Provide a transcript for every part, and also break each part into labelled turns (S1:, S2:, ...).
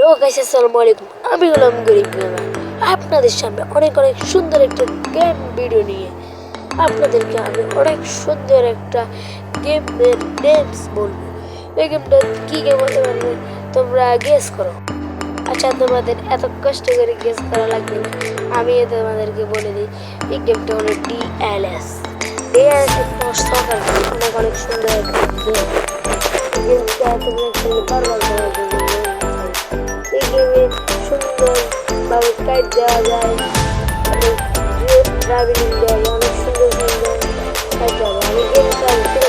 S1: Hello guys আসসালামু আলাইকুম। আমি হলাম গরিব আপনাদের সামনে অনেক অনেক সুন্দর একটা গেম ভিডিও নিয়ে আপনাদেরকে আমি অনেক সুন্দর একটা গেমের নেমস বলব। এই গেমটা কী গেম হতে পারবে তোমরা গেস করো। আচ্ছা তোমাদের এত কষ্ট করে গেস করা লাগবে না। আমি তোমাদেরকে বলে দিই, এই গেমটা হলো ডিএলএস ডিএলএস একটা সকার অনেক অনেক সুন্দর একটা গেম গেমটা তোমরা খেলে বারবার de haber. Hani traveling'de olan, şunda bunda. Hadi Allah'ım. Yeni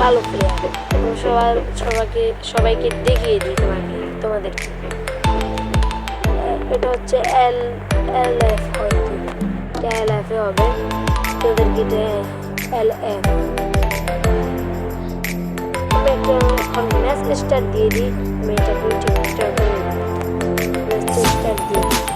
S1: ভালো প্লেয়ার এবং সবার সবাইকে সবাইকে দেখিয়ে দিই তোমাকে, তোমাদেরকে। এটা হচ্ছে এল এল এফ হয়তো এল এফ হবে। তোদেরকে এল এফ এখন ম্যাচ স্টার্ট দিয়ে দিই। আমি করে ম্যাচ স্টার্ট দিয়ে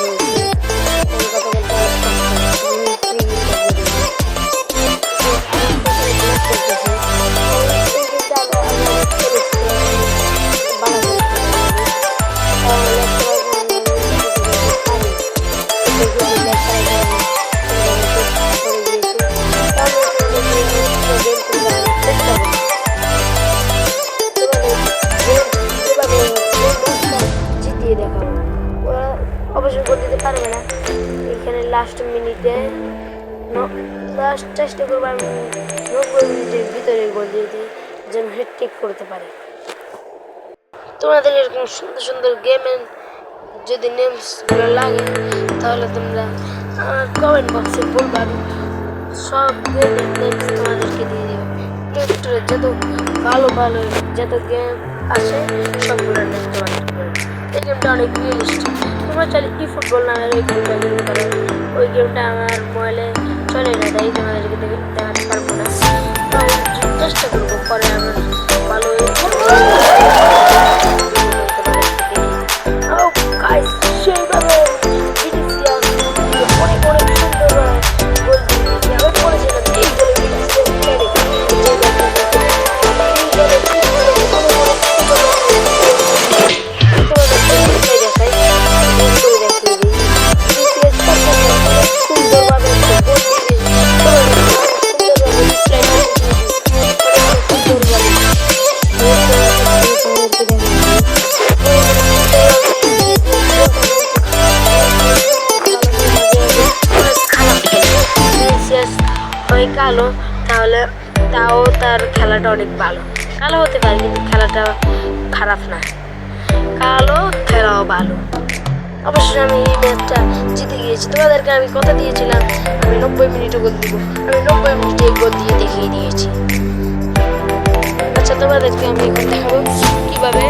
S1: লাস্ট মিনিটে লাস্ট চেষ্টা করব আমি নব্বই মিনিটের ভিতরে গোল দিতে যেন হেডটেক করতে পারে। তোমাদের এরকম সুন্দর সুন্দর গেমের যদি নেমসগুলো লাগে, তাহলে তোমরা আমার কমেন্ট বক্সে বলবে আমি সব গেমের নেমস তোমাদেরকে দিয়ে দেবো। প্লে যত ভালো ভালো যত গেম আসে সবগুলোর নেম তোমাদেরকে এই গেমটা অনেক রিয়েলিস্টিক তোমরা চাইলে ই ফুটবল নামের ওই গেমটা ওই গেমটা আমার মোবাইলে চলে না, তাই তোমাদেরকে কালো, তাহলে তাও তার খেলাটা অনেক ভালো। কালো হতে পারে, কিন্তু খেলাটা খারাপ না। কালো, খেলাও ভালো। অবশ্যই আমি এই ম্যাচটা জিতে গিয়েছি। তোমাদেরকে আমি কথা দিয়েছিলাম, আমি নব্বই মিনিটে গোল দিব। আমি নব্বই মিনিটে গোল দিয়ে দেখিয়ে দিয়েছি। আচ্ছা তোমাদেরকে আমি এখন দেখাবো কীভাবে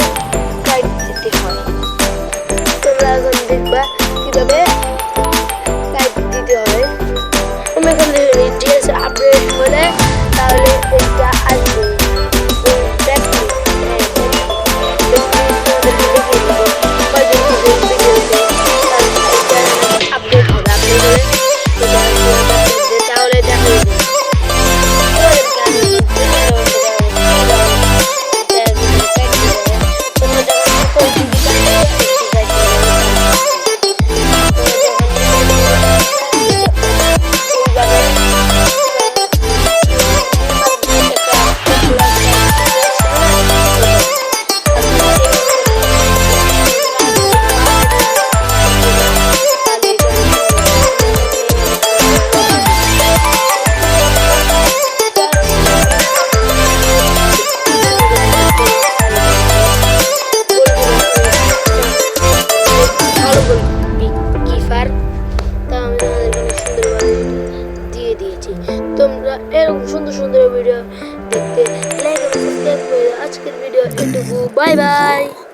S1: টাইট দিতে হয়। তোমরা সুন্দর ভিডিও